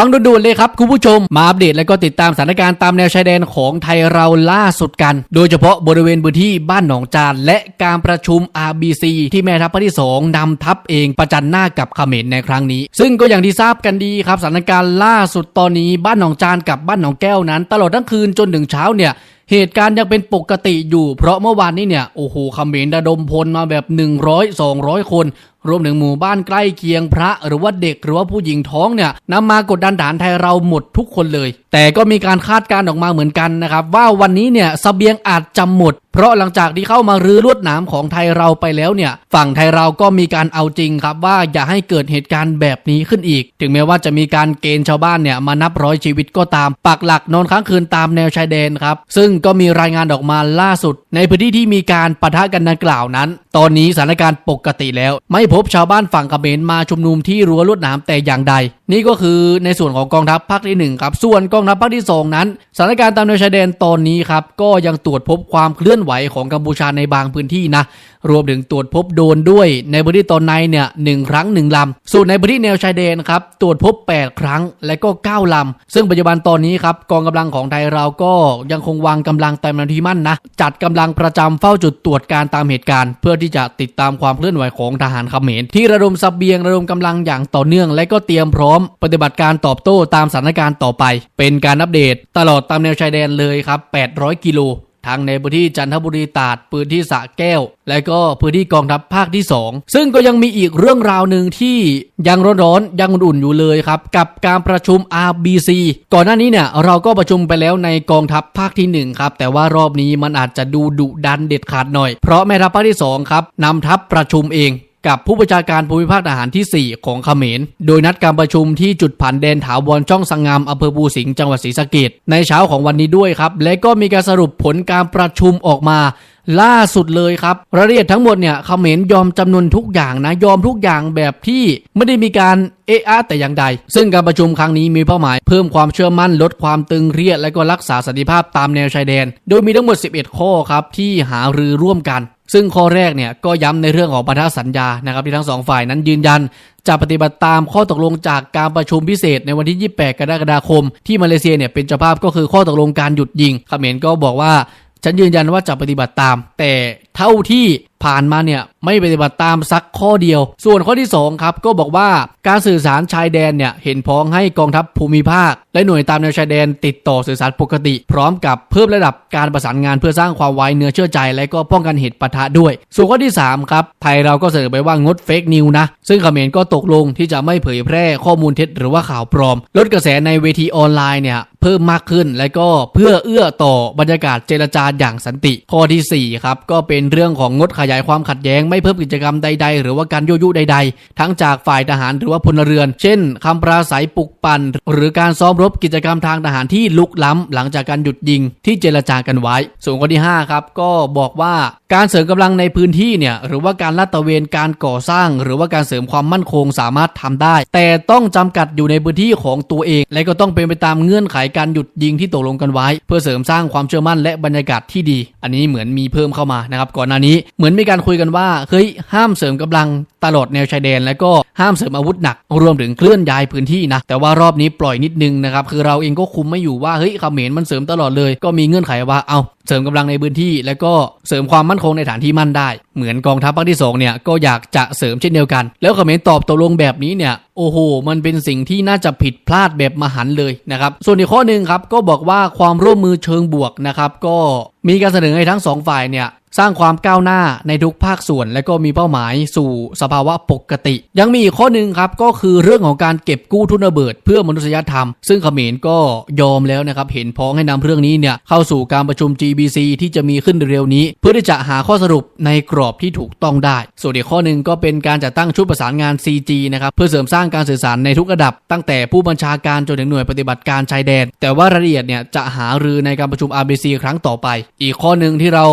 ฟังด่วนๆเลยครับคุณผู้ชมมาอัปเดตและก็ติดตามสถานการณ์ตามแนวชายแดนของไทยเราล่าสุดกัน โดยเฉพาะบริเวณพื้นที่บ้านหนองจานและการประชุม RBC ที่แม่ทัพภาคที่ 2นำทัพเองประจันหน้ากับเขมรในครั้งนี้ ซึ่งก็อย่างที่ทราบกันดีครับสถานการณ์ล่าสุดตอนนี้บ้านหนองจานกับบ้านหนองแก้วนั้น ตลอดทั้งคืนจนถึงเช้าเนี่ยเหตุการณ์ยังเป็นปกติอยู่เพราะเมื่อวานนี้เนี่ย โอ้โหเขมรระดมพลมาแบบ 100 200 คนรวมถึงหมู่บ้านใกล้เคียงพระ หรือว่าเด็กหรือว่าผู้หญิงท้องเนี่ยนำมากดดันฐานไทยเราหมดทุกคนเลย แต่ก็มีการคาดการณ์ออกมาเหมือนกันนะครับ ว่าวันนี้เนี่ยเสบียงอาจจะหมด เพราะหลังจากที่เข้ามารื้อลวดหนามของไทยเราไปแล้วเนี่ย ฝั่งไทยเราก็มีการเอาจริงครับว่าอย่าให้เกิดเหตุการณ์แบบนี้ขึ้นอีก ถึงแม้ว่าจะมีการเกณฑ์ชาวบ้านเนี่ยมานับร้อยชีวิตก็ตามปักหลักนอนค้างคืนตามแนวชายแดนครับซึ่งก็มีรายงานออกมาล่าสุด ในพื้นที่ที่มีการปะทะกันดังกล่าวนั้น ตอนนี้สถานการณ์ปกติแล้วไม่พบชาวบ้านฝั่งเขมรมาชุมนุมที่รั้วลวดหนามแต่อย่างใด นี่ก็คือในส่วนของกองทัพภาคที่หนึ่งครับ ส่วนกองทัพภาคที่สองนั้นสถานการณ์ตามแนวชายแดนตอนนี้ครับก็ยังตรวจพบความเคลื่อนไหวของกัมพูชาในบางพื้นที่นะรวมถึงตรวจพบโดนด้วยในพื้นที่ตอนในเนี่ยหนึ่งครั้งหนึ่งลำ ส่วนในพื้นที่แนวชายแดนครับตรวจพบ 8 ครั้งและก็ 9 ลำ ซึ่งปัจจุบันตอนนี้ครับกองกำลังของไทยเราก็ยังคงวางกำลังเต็มที่มั่นนะ จัดกำลังประจำเฝ้าจุดตรวจการตามเหตุการณ์ เพื่อที่จะติดตามความเคลื่อนไหวของทหารเขมรที่ระดมสเบียงระดมกำลังอย่างต่อเนื่องและก็เตรียมพร้อม ปฏิบัติการตอบโต้ตามสถานการณ์ต่อไป เป็นการอัปเดต ตลอดตามแนวชายแดนเลยครับ800กิโล ทางในพื้นที่จันทบุรีตาดพื้นที่สระแก้ว และก็พื้นที่กองทัพภาคที่ 2 ซึ่งก็ยังมีอีกเรื่องราวหนึ่งที่ยังร้อนๆยังอุ่นๆอยู่เลยครับ กับการประชุม RBC ก่อนหน้านี้เนี่ยเราก็ประชุมไปแล้วในกองทัพภาคที่ 1 ครับ แต่ว่ารอบนี้มันอาจจะดูดุดันเด็ดขาดหน่อย เพราะแม่ทัพภาคที่2ครับนำทัพประชุมเอง กับผู้บัญชาการภูมิภาคทหารที่ 4 ของเขมร โดยนัดการประชุมที่จุดผ่านแดนถาวรช่องสังงามอำเภอภูสิงห์จังหวัดศรีสะเกดในเช้าของวันนี้ด้วยครับ และก็มีการสรุปผลการประชุมออกมาล่าสุดเลยครับรายละเอียดทั้งหมดเนี่ยเขมรยอมจำนวนทุกอย่างนะ ยอมทุกอย่างแบบที่ไม่ได้มีการเอะอะแต่อย่างใด ซึ่งการประชุมครั้งนี้มีเป้าหมายเพิ่มความเชื่อมั่นลดความตึงเครียด และก็รักษาสันติภาพตามแนวชายแดน โดยมีทั้งหมด 11 ข้อครับที่หารือร่วมกัน ซึ่งข้อแรกเนี่ยก็ย้ำในเรื่องของพันธสัญญานะครับที่ทั้งสองฝ่ายนั้นยืนยัน จะปฏิบัติตามข้อตกลงจากการประชุมพิเศษในวันที่ 28 กรกฎาคม ที่มาเลเซียเนี่ยเป็นเจ้าภาพก็คือข้อตกลงการหยุดยิงเขมรก็บอกว่าฉันยืนยันว่าจะปฏิบัติตาม แต่เท่าที่ ผ่านมาเนี่ยไม่ปฏิบัติตามสักข้อเดียว ส่วนข้อที่2ครับก็บอกว่าการสื่อสารชายแดนเนี่ยเห็นพ้องให้กองทัพภูมิภาค และหน่วยตามแนวชายแดนติดต่อสื่อสารปกติ พร้อมกับเพิ่มระดับการประสานงานเพื่อสร้างความไว้เนื้อเชื่อใจ และก็ป้องกันเหตุปะทะด้วย ส่วนข้อที่3ครับไทยเราก็เสนอไปว่างดเฟกนิวนะซึ่งเขมรก็ตกลงที่จะไม่เผยแพร่ข้อมูลเท็จหรือว่าข่าวปลอม ลดกระแสในเวทีออนไลน์เนี่ยเพิ่มมากขึ้นและก็เพื่อเอื้อต่อบรรยากาศเจรจาอย่างสันติ ข้อที่4ครับก็เป็นเรื่องของงดขยายความขัดแย้งไม่เพิ่มกิจกรรมใด ๆ หรือว่าการยั่วยุใด ๆ ทั้งจากฝ่ายทหารหรือว่าพลเรือน เช่นคำปราศัยปลุกปั่นหรือการซ้อมรบกิจกรรมทางทหารที่ลุกล้ำหลังจากการหยุดยิงที่เจรจากันไว้ ส่วนข้อที่5ครับก็บอกว่า การเสริมกำลังในพื้นที่เนี่ยหรือว่าการลาดตระเวนการก่อสร้าง หรือว่าการเสริมความมั่นคงสามารถทำได้ แต่ต้องจำกัดอยู่ในพื้นที่ของตัวเอง และก็ต้องเป็นไปตามเงื่อนไขการหยุดยิงที่ตกลงกันไว้ เพื่อเสริมสร้างความเชื่อมั่นและบรรยากาศที่ดี อันนี้เหมือนมีเพิ่มเข้ามานะครับก่อนหน้านี้เหมือนมีการคุยกันว่าเฮ้ยห้ามเสริมกำลังตลอดแนวชายแดน และก็ห้ามเสริมอาวุธหนัก รวมถึงเคลื่อนย้ายพื้นที่นะแต่ว่ารอบนี้ปล่อยนิดนึงนะครับคือเราเองก็คุมไม่อยู่ว่าเฮ้ยเขมรมันเสริมตลอดเลย ก็มีเงื่อนไขว่าเอา เสริมกำลังในพื้นที่ แล้วก็เสริมความมั่นคงในฐานที่มั่นได้ เหมือนกองทัพภาคที่2เนี่ยก็อยากจะเสริมเช่นเดียวกัน แล้วเขมรตอบตกลงแบบนี้เนี่ยโอ้โห มันเป็นสิ่งที่น่าจะผิดพลาดแบบมหันเลยนะครับ ส่วนอีกข้อหนึ่งครับก็บอกว่าความร่วมมือเชิงบวกนะครับก็ มีการเสนอให้ทั้งสองฝ่ายเนี่ยสร้างความก้าวหน้าในทุกภาคส่วน และก็มีเป้าหมายสู่สภาวะปกติ ยังมีอีกข้อหนึ่งครับก็คือเรื่องของการเก็บกู้ทุนระเบิด เพื่อมนุษยธรรม ซึ่งเขมรก็ยอมแล้วนะครับ เห็นพ้องให้นำเรื่องนี้เนี่ยเข้าสู่การประชุม GBC ที่จะมีขึ้นเร็วนี้ เพื่อที่จะหาข้อสรุปในกรอบที่ถูกต้องได้ ส่วนอีกข้อหนึ่งก็เป็นการจัดตั้งชุดประสานงาน CG นะครับเพื่อเสริมสร้างการสื่อสารในทุกระดับ ตั้งแต่ผู้บัญชาการจนถึงหน่วยปฏิบัติการชายแดน แต่ว่ารายละเอียดเนี่ยจะหารือในการประชุม RBC ครั้งต่อไปอีกข้อหนึ่งที่เรา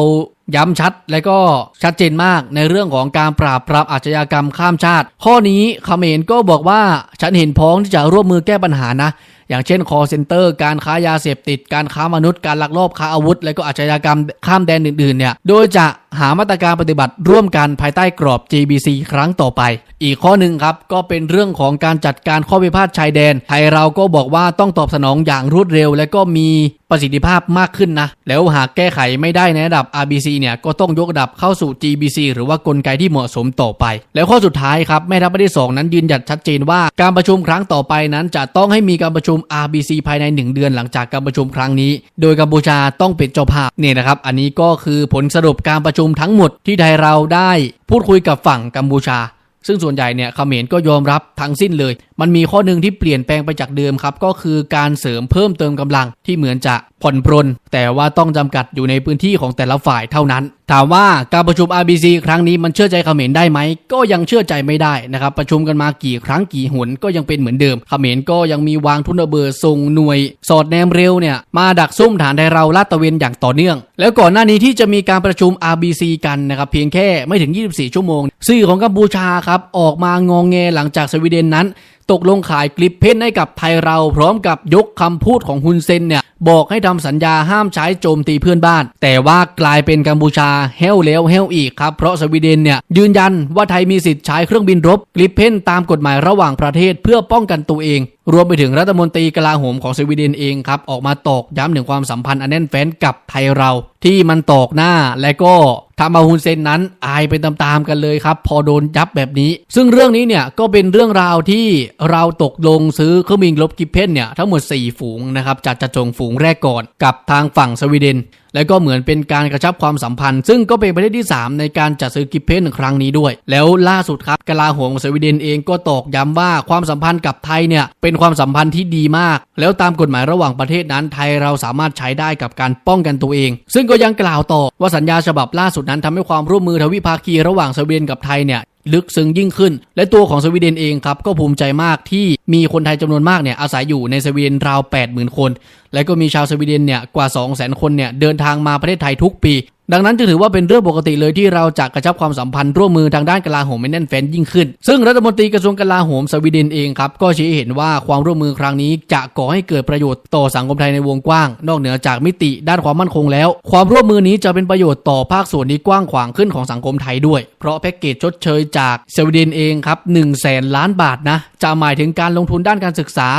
ย้ำชัดและก็ชัดเจนมากในเรื่องของการปราบปรามอาชญากรรมข้ามชาติ ข้อนี้เขมรก็บอกว่าฉันเห็นพ้องที่จะร่วมมือแก้ปัญหานะ อย่างเช่นคอเซ็นเตอร์ การค้ายาเสพติด การค้ามนุษย์ การลักลอบค้าอาวุธ และก็อาชญากรรมข้ามแดนอื่นๆเนี่ย โดยจะ หามาตรการปฏิบัติร่วมกันภายใต้กรอบ JBC ครั้งต่อไป อีกข้อหนึ่งครับก็เป็นเรื่องของการจัดการข้อพิพาทชายแดน ไทยเราก็บอกว่าต้องตอบสนองอย่างรวดเร็ว และก็มีประสิทธิภาพมากขึ้นนะ แล้วหากแก้ไขไม่ได้ในระดับ RBC เนี่ยก็ต้องยกระดับเข้าสู่ GBC หรือว่ากลไกที่เหมาะสมต่อไป แล้วข้อสุดท้ายครับแม่ทัพภาคที่สองนั้นยืนหยัดชัดเจนว่าการประชุมครั้งต่อไปนั้นจะต้องให้มีการประชุม RBC ภายใน 1 เดือนหลังจากการประชุมครั้งนี้ โดยกัมพูชาต้องเป็นเจ้าภาพเนี่ยนะครับ อันนี้ก็คือผลสรุปการประชุมทั้งหมดที่ไทยเราได้พูดคุยกับฝั่งกัมพูชา ซึ่งส่วนใหญ่เนี่ยเขมรก็ยอมรับทั้งสิ้นเลย มันมีข้อหนึ่งที่เปลี่ยนแปลงไปจากเดิมครับ ก็คือการเสริมเพิ่มเติมกำลังที่เหมือนจะผ่อนปรนแต่ว่าต้องจำกัดอยู่ในพื้นที่ของแต่ละฝ่ายเท่านั้น ถามว่าการประชุม RBC ครั้งนี้มันเชื่อใจเขมรได้ไหม ก็ยังเชื่อใจไม่ได้นะครับ ประชุมกันมากี่ครั้งกี่หนก็ยังเป็นเหมือนเดิม เขมรก็ยังมีวางทุนระเบิดส่งหน่วย สอดแนมเร็วเนี่ยมาดักซุ่มฐานไทยเราลาดตะเวนอย่างต่อเนื่อง แล้วก่อนหน้านี้ที่จะมีการประชุม RBC กันนะครับเพียงแค่ไม่ถึง 24 ชั่วโมงสื่อของกัมพูชาครับออกมางองแงหลังจากสวีเดนนั้น ตกลงขายคลิปเพนให้กับไทยเรา พร้อมกับยกคำพูดของฮุนเซนเนี่ยบอกให้ทำสัญญาห้ามใช้โจมตีเพื่อนบ้าน แต่ว่ากลายเป็นกัมพูชาเฮลแล้วเฮลอีกครับ เพราะสวีเดนเนี่ยยืนยันว่าไทยมีสิทธิ์ใช้เครื่องบินรบกลิปเพนตามกฎหมายระหว่างประเทศเพื่อป้องกันตัวเอง รวมไปถึงรัฐมนตรีกลาโหมของสวีเดนเองครับ ออกมาตอกย้ำถึงความสัมพันธ์อันแน่นแฟ้นกับไทยเรา ที่มันตอกหน้าและก็ทำเอาฮุนเซนนั้นอายไปตามๆกันเลยครับ พอโดนยับแบบนี้ ซึ่งเรื่องนี้เนี่ยก็เป็นเรื่องราวที่เราตกลงซื้อเครื่องบินรบกิปเพนเนี่ยทั้งหมด 4 ฝูงนะครับจากจะจงฝูงแรกก่อนกับทางฝั่งสวีเดน และก็เหมือนเป็นการกระชับความสัมพันธ์ ซึ่งก็เป็นประเทศที่ 3 ในการจัดซื้อกิฟเพนครั้งนี้ด้วย แล้วล่าสุดครับกลาโหมของสวีเดนเองก็ตอกย้ำว่าความสัมพันธ์กับไทยเนี่ยเป็นความสัมพันธ์ที่ดีมาก แล้วตามกฎหมายระหว่างประเทศนั้นไทยเราสามารถใช้ได้กับการป้องกันตัวเอง ซึ่งก็ยังกล่าวต่อว่าสัญญาฉบับล่าสุดนั้นทำให้ความร่วมมือทวิภาคีระหว่างสวีเดนกับไทยเนี่ย ลึกซึ้งยิ่งขึ้น และตัวของสวีเดนเองครับก็ภูมิใจมากที่มีคนไทยจำนวนมากเนี่ยอาศัยอยู่ในสวีเดนราว 80,000 คน และก็มีชาวสวีเดนเนี่ยกว่า 200,000 คนเนี่ยเดินทางมาประเทศไทยทุกปี ดังนั้นจึงถือว่าเป็นเรื่องปกติเลยที่เราจะกระชับความสัมพันธ์ร่วมมือทางด้านกลาโหมให้แน่นแฟ้นยิ่งขึ้น ซึ่งรัฐมนตรีกระทรวงกลาโหมสวีเดนเองครับก็ชี้ให้เห็นว่าความร่วมมือครั้งนี้จะก่อให้เกิดประโยชน์ต่อสังคมไทยในวงกว้าง นอกเหนือจากมิติด้านความมั่นคงแล้ว ความร่วมมือนี้จะเป็นประโยชน์ต่อภาคส่วนที่กว้างขวางขึ้นของสังคมไทยด้วย เพราะแพ็กเกจชดเชยจากสวีเดนเองครับ1 0 0 0 0แสนล้านบาทนะจะหมายถึงการลงทุนด้านการศึกษา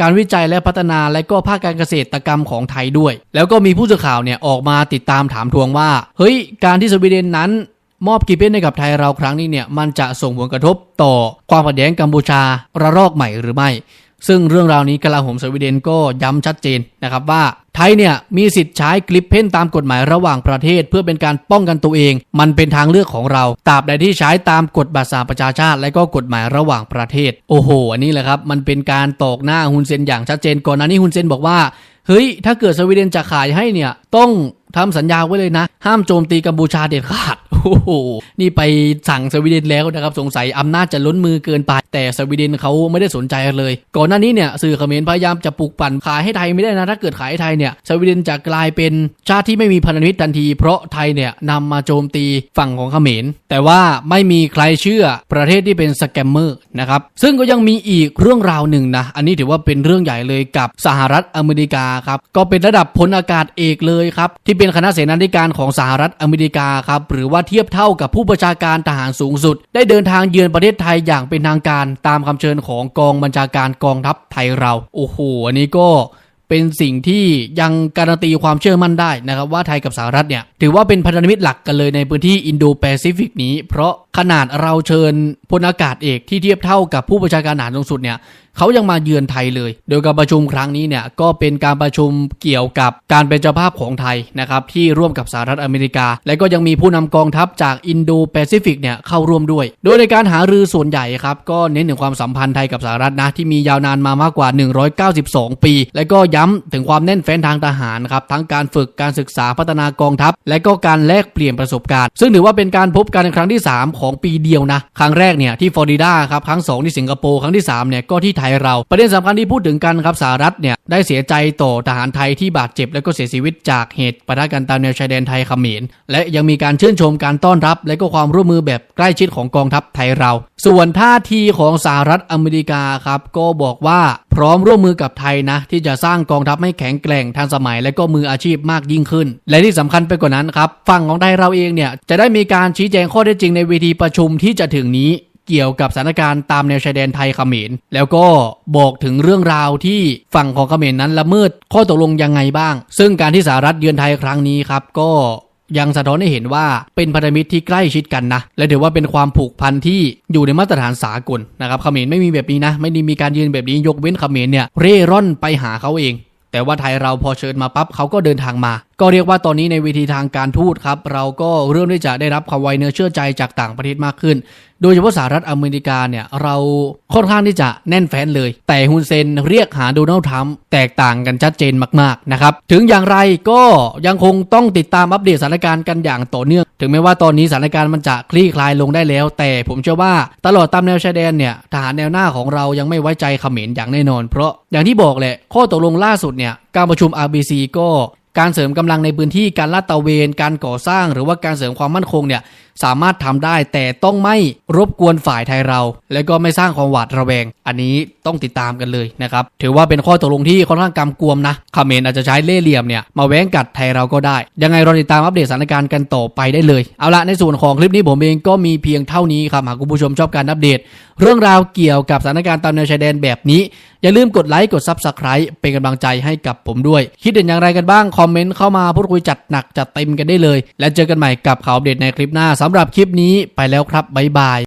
การวิจัยและพัฒนาและก็ภาคการเกษตรกรรมของไทยด้วย แล้วก็มีผู้สื่อข่าวเนี่ยออกมาติดตามถามทวงว่า เฮ้ย การที่สวีเดนนั้นมอบกีเป้นให้กับไทยเราครั้งนี้เนี่ยมันจะส่งผลกระทบต่อความขัดแย้งกัมพูชาระลอกใหม่หรือไม่ ซึ่งเรื่องราวนี้กลาโหมสวีเดนก็ย้ำชัดเจนนะครับว่าไทยเนี่ยมีสิทธิ์ใช้คลิปเพ่นตามกฎหมายระหว่างประเทศ เพื่อเป็นการป้องกันตัวเอง มันเป็นทางเลือกของเราตราบใดที่ใช้ตามกฎบัตรสหประชาชาติ และก็กฎหมายระหว่างประเทศ โอ้โห อันนี้แหละครับ มันเป็นการตอกหน้าฮุนเซนอย่างชัดเจนก่อนหน้านี้ฮุนเซนบอกว่าเฮ้ยถ้าเกิดสวีเดนจะขายให้เนี่ยต้องทำสัญญาไว้เลยนะ ห้ามโจมตีกัมพูชาเด็ดขาด โอ้โห นี่ไปสั่งสวีเดนแล้วนะครับ สงสัยอำนาจจะล้นมือเกินไป แต่สวีเดนเขาไม่ได้สนใจเลย ก่อนหน้านี้เนี่ยสื่อเขมรพยายามจะปลุกปั่นขายให้ไทยไม่ได้นะ ถ้าเกิดขายให้ไทยเนี่ยสวีเดนจะกลายเป็นชาติที่ไม่มีพันธมิตรทันที เพราะไทยเนี่ยนำมาโจมตีฝั่งของเขมร แต่ว่าไม่มีใครเชื่อประเทศที่เป็นสแกมเมอร์นะครับ ซึ่งก็ยังมีอีกเรื่องราวหนึ่งนะ อันนี้ถือว่าเป็นเรื่องใหญ่เลยกับสหรัฐอเมริกาครับ ก็เป็นระดับพลอากาศเอกเลยครับที่เป็นคณะเสนาธิการของสหรัฐอเมริกาครับหรือว่าเทียบเท่ากับผู้ประชาการทหารสูงสุด ได้เดินทางเยือนประเทศไทยอย่างเป็นทางการตามคำเชิญของกองบัญชาการกองทัพไทยเรา โอ้โหอันนี้ก็เป็นสิ่งที่ยังการันตีความเชื่อมั่นได้นะครับว่าไทยกับสหรัฐเนี่ย ถือว่าเป็นพันธมิตรหลักกันเลยในพื้นที่อินโดแปซิฟิกนี้ เพราะขนาดเราเชิญพลอากาศเอกที่เทียบเท่ากับผู้ประชาการทหารสูงสุดเนี่ยเขายังมาเยือนไทยเลย โดยการประชุมครั้งนี้เนี่ยก็เป็นการประชุมเกี่ยวกับการเป็นเจ้าภาพของไทยนะครับที่ร่วมกับสหรัฐอเมริกา และก็ยังมีผู้นำกองทัพจากอินโดแปซิฟิกเนี่ยเข้าร่วมด้วย โดยในการหารือส่วนใหญ่ครับก็เน้นถึงความสัมพันธ์ไทยกับสหรัฐนะที่มียาวนานมามากกว่า 192 ปี และก็ย้ำถึงความแน่นแฟ้นทางทหารครับทั้งการฝึกการศึกษาพัฒนากองทัพ และก็การแลกเปลี่ยนประสบการณ์ ซึ่งถือว่าเป็นการพบกันครั้งที่ 3 ของปีเดียวนะครั้งแรกเนี่ยที่ฟลอริดาครับครั้งสองที่สิงคโปร์ครั้งที่สามเนี่ยก็ที่ไทยเรา ประเด็นสำคัญที่พูดถึงกันครับสหรัฐเนี่ยได้เสียใจต่อทหารไทยที่บาดเจ็บ และก็เสียชีวิตจากเหตุปะทะกันตามแนวชายแดนไทยเขมรและยังมีการชื่นชมการต้อนรับ และก็ความร่วมมือแบบใกล้ชิดของกองทัพไทยเรา ส่วนท่าทีของสหรัฐอเมริกาครับก็บอกว่าพร้อมร่วมมือกับไทยนะ ที่จะสร้างกองทัพให้แข็งแกร่งทันสมัย และก็มืออาชีพมากยิ่งขึ้น และที่สำคัญไปกว่านั้นครับฝั่งของไทยเราเองเนี่ยจะได้มีการชี้แจงข้อเท็จจริงในเวทีประชุมที่จะถึงนี้ เกี่ยวกับสถานการณ์ตามแนวชายแดนไทยเขมร แล้วก็บอกถึงเรื่องราวที่ฝั่งของเขมรนั้นละเมิดข้อตกลงยังไงบ้าง ซึ่งการที่สหรัฐเยือนไทยครั้งนี้ครับก็ยังสะท้อนให้เห็นว่าเป็นพันธมิตรที่ใกล้ชิดกันนะ และถือว่าเป็นความผูกพันที่อยู่ในมาตรฐานสากลนะครับเขมรไม่มีแบบนี้นะ ไม่ได้มีการยืนแบบนี้ยกเว้นเขมรเนี่ยเร่ร่อนไปหาเขาเอง แต่ว่าไทยเราพอเชิญมาปั๊บเขาก็เดินทางมาก็เรียกว่าตอนนี้ในเวทีทางการทูตครับเราก็เริ่มที่จะได้รับความไวเนื้อเชื่อใจจากต่างประเทศมากขึ้น โดยเฉพาะสหรัฐอเมริกาเนี่ยเราค่อนข้างที่จะแน่นแฟ้นเลย แต่ฮุนเซนเรียกหาโดนัลด์ทรัมป์แตกต่างกันชัดเจนมากๆนะครับถึงอย่างไรก็ยังคงต้องติดตามอัปเดตสถานการณ์กันอย่างต่อเนื่อง ถึงแม้ว่าตอนนี้สถานการณ์มันจะคลี่คลายลงได้แล้ว แต่ผมเชื่อว่าตลอดตามแนวชายแดนเนี่ยทหารแนวหน้าของเรายังไม่ไว้ใจเขมรอย่างแน่นอน เพราะอย่างที่บอกแหละข้อตกลงล่าสุดเนี่ยการประชุม RBC ก็ การเสริมกำลังในพื้นที่การลาดตระเวน การก่อสร้าง หรือว่าการเสริมความมั่นคงเนี่ย สามารถทำได้แต่ต้องไม่รบกวนฝ่ายไทยเรา และก็ไม่สร้างความหวาดระแวง อันนี้ต้องติดตามกันเลยนะครับ ถือว่าเป็นข้อตกลงที่ค่อนข้างกำกวมนะเขมรอาจจะใช้เล่เหลี่ยมเนี่ยมาแว้งกัดไทยเราก็ได้ ยังไงเราติดตามอัปเดตสถานการณ์กันต่อไปได้เลย เอาละในส่วนของคลิปนี้ผมเองก็มีเพียงเท่านี้ครับหากคุณผู้ชมชอบการอัปเดต เรื่องราวเกี่ยวกับสถานการณ์ตามแนวชายแดนแบบนี้ อย่าลืมกดไลค์กด Subscribe เป็นกำลังใจให้กับผมด้วย คิดเห็นอย่างไรกันบ้างคอมเมนต์เข้ามาพูดคุยจัดหนักจัดเต็มกันได้เลย และเจอกันใหม่กับข่าวอัปเดตในคลิปหน้าสำหรับคลิปนี้ไปแล้วครับบ๊ายบาย